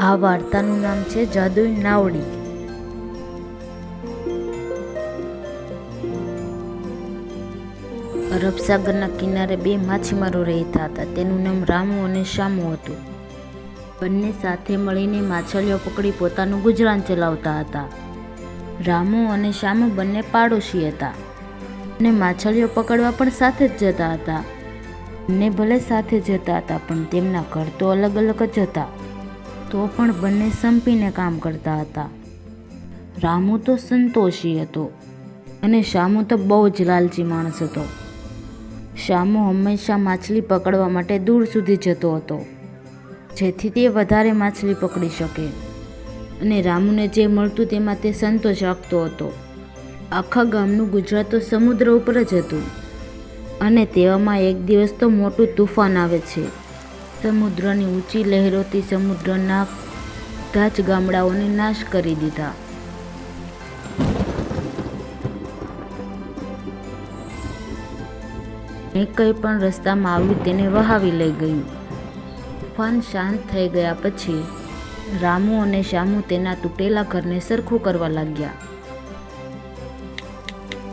આ વાર્તાનું નામ છે જાદુઈ નાવડી. અરબ કિનારે બે માછીમારો રહેતા હતા. તેનું નામ રામુ અને શામુ હતું. બંને સાથે મળીને માછલીઓ પકડી પોતાનું ગુજરાન ચલાવતા હતા. રામુ અને શામુ બંને પાડોશી હતા અને માછલીઓ પકડવા પણ સાથે જ જતા હતા. બંને ભલે સાથે જતા હતા, પણ તેમના ઘર તો અલગ અલગ જ હતા. તો પણ બંને સંપીને કામ કરતા હતા. રામુ તો સંતોષી હતો અને શામુ તો બહુ જ લાલચી માણસ હતો. શામુ હંમેશા માછલી પકડવા માટે દૂર સુધી જતો હતો, જેથી તે વધારે માછલી પકડી શકે. અને રામુને જે મળતું તેમાં તે સંતોષ રાખતો હતો. આખા ગામનું ગુજરાત તો સમુદ્ર ઉપર જ હતું અને તેવામાં એક દિવસ તો મોટું તુફાન આવે છે. સમુદ્રની ઊંચી લહેરોથી સમુદ્રના બધા જ ગામડાઓને નાશ કરી દીધા. ને કંઈ પણ રસ્તામાં આવ્યું તેને વહાવી લઈ ગયું. તોફાન શાંત થઈ ગયા પછી રામુ અને શામુ તેના તૂટેલા ઘરને સરખું કરવા લાગ્યા.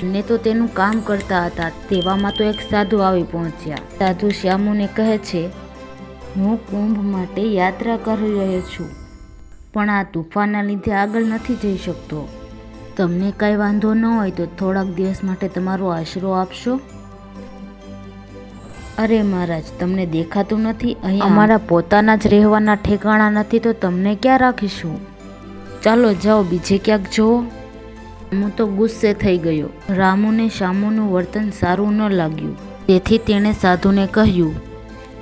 ને તો તેનું કામ કરતા હતા, તેવામાં તો એક સાધુ આવી પહોંચ્યા. સાધુ શ્યામુને કહે છે હું કુંભ માટે યાત્રા કરી રહ્યો છું પણ આ તુફાનના લીધે આગળ નથી જઈ શકતો. તમને કાંઈ વાંધો ન હોય તો થોડાક દિવસ માટે તમારો આશરો આપશો? અરે મહારાજ તમને દેખાતું નથી અહીં અમારા પોતાના જ રહેવાના ઠેકાણા નથી તો તમને ક્યાં રાખીશું? ચાલો જાઓ બીજે ક્યાંક જુઓ. હું તો ગુસ્સે થઈ ગયો. રામુને શામુનું વર્તન સારું ન લાગ્યું. તેથી તેણે સાધુને કહ્યું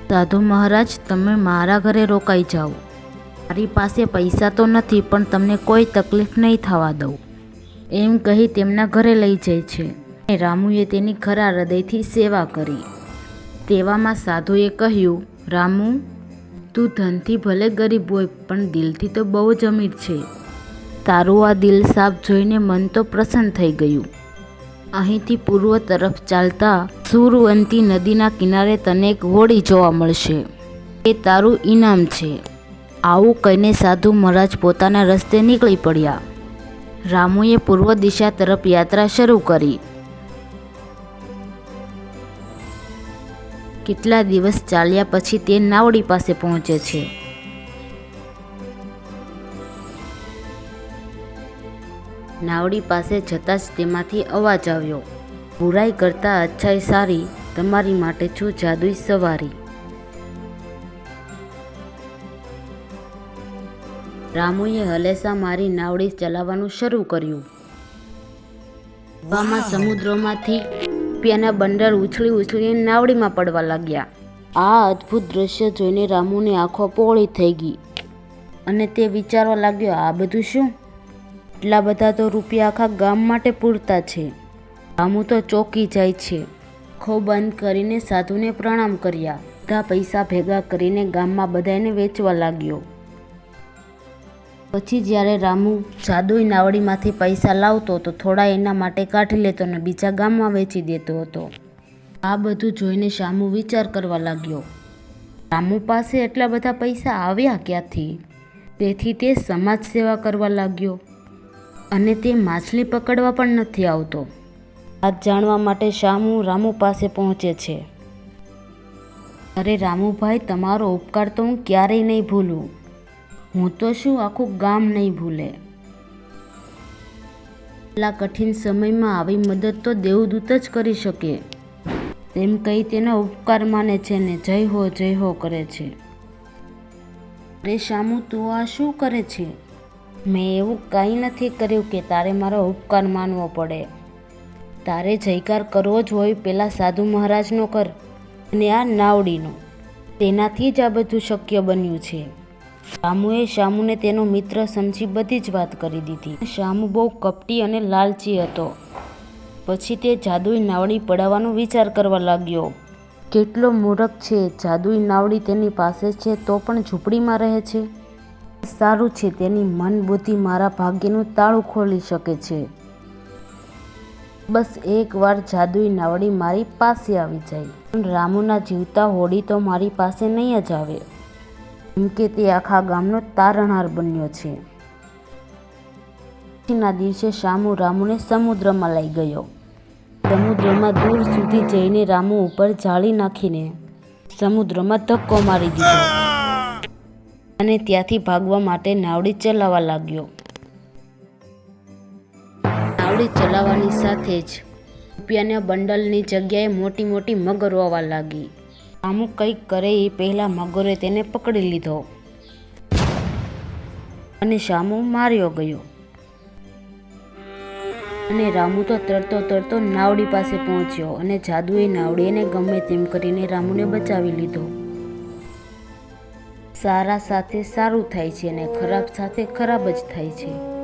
સાધુ મહારાજ, તમે મારા ઘરે રોકાઈ જાઓ. મારી પાસે પૈસા તો નથી, પણ તમને કોઈ તકલીફ નહીં થવા દઉં. એમ કહી તેમના ઘરે લઈ જાય છે. અને રામુએ તેની ખરા હૃદયથી સેવા કરી. તેવામાં સાધુએ કહ્યું, રામુ, તું ધનથી ભલે ગરીબ હોય, પણ દિલથી તો બહુ જ અમીર છે. તારું આ દિલ સાફ જોઈને મન તો પ્રસન્ન થઈ ગયું. અહીંથી પૂર્વ તરફ ચાલતા સુરવંતી નદીના કિનારે તને એક હોડી જોવા મળશે. એ તારું ઇનામ છે. આવું કહીને સાધુ મહારાજ પોતાના રસ્તે નીકળી પડ્યા. રામુએ પૂર્વ દિશા તરફ યાત્રા શરૂ કરી. કેટલા દિવસ ચાલ્યા પછી તે નાવડી પાસે પહોંચે છે. નાવડી પાસે જતાં જ તેમાંથી અવાજ આવ્યો બુરાઈ કરતાં અચ્છાઈ સારી તમારી માટે છું જાદુઈ સવારી. રામુએ હલેસા મારી નાવડી ચલાવવાનું શરૂ કર્યું. હવામાં સમુદ્રમાંથી રૂપિયાના બંડલ ઉછળી ઉછળીને નાવડીમાં પડવા લાગ્યા. આ અદ્ભુત દ્રશ્ય જોઈને રામુની આંખો પહોળી થઈ ગઈ અને તે વિચારવા લાગ્યો આ બધું શું? એટલા બધા તો રૂપિયા આખા ગામ માટે પૂરતા છે. રામુ તો ચોકી જાય છે. આંખો બંધ કરીને સાધુને પ્રણામ કર્યા. બધા પૈસા ભેગા કરીને ગામમાં બધાને વેચવા લાગ્યો. પછી જ્યારે રામુ જાદુઈ નાવડીમાંથી પૈસા લાવતો તો થોડા એના માટે કાઢી લેતો અને બીજા ગામમાં વેચી દેતો હતો. આ બધું જોઈને શામુ વિચાર કરવા લાગ્યો. રામુ પાસે એટલા બધા પૈસા આવ્યા ક્યાંથી? તેથી તે સમાજ સેવા કરવા લાગ્યો. અને તે માછલી પકડવા પણ નથી આવતો. આ જાણવા માટે શામુ રામુ પાસે પહોંચે છે. અરે રામુભાઈ, તમારો ઉપકાર તો હું ક્યારેય નહીં ભૂલું. હું તો શું આખું ગામ નહીં ભૂલે. એટલા કઠિન સમયમાં આવી મદદ તો દેવદૂત જ કરી શકે. તેમ કહી તેનો ઉપકાર માને છે ને જય હો જય હો કરે છે. અરે શામુ, તું આ શું કરે છે? મેં એવું કંઈ નથી કર્યું કે તારે મારો ઉપકાર માનવો પડે. તારે જયકાર કરવો જ હોય પેલા સાધુ મહારાજનો કર અને આ નાવડીનો. તેનાથી જ આ બધું શક્ય બન્યું છે. શામુએ શામુને તેનો મિત્ર સમજી બધી જ વાત કરી દીધી. શામુ બહુ કપટી અને લાલચી હતો. પછી તે જાદુઈ નાવડી પડાવવાનો વિચાર કરવા લાગ્યો. કેટલો મૂરખ છે, જાદુઈ નાવડી તેની પાસે છે તો પણ ઝૂંપડીમાં રહે છે? સારું છે તેની મન બુદ્ધિ મારા ભાગ્યનું તાળું ખોલી શકે છે. બસ એકવાર જાદુઈ નાવડી મારી પાસે આવી જાય. પણ રામુના જીવતા હોડી તો મારી પાસે નહીં જ આવે. કેમ કે તે આખા ગામનો તારણહાર બન્યો છે. પછીના દિવસે શામુ રામુને સમુદ્રમાં લઈ ગયો. સમુદ્રમાં દૂર સુધી જઈને રામુ ઉપર જાળી નાખીને સમુદ્રમાં ધક્કો મારી દીધો. અને ત્યાંથી ભાગવા માટે નાવડી ચલાવવા લાગ્યો. નાવડી ચલાવવાની સાથે જ રૂપિયાના બંડલની જગ્યાએ મોટી મોટી મગરો આવવા લાગી. રામુ કંઈક કરે એ પહેલાં મગરે તેને પકડી લીધો અને શામુ માર્યો ગયો. અને રામુ તો તરતો તરતો નાવડી પાસે પહોંચ્યો અને જાદુએ નાવડીને ગમે તેમ કરીને રામુને બચાવી લીધો. સારા સાથે સારું થાય છે અને ખરાબ સાથે ખરાબ જ થાય છે.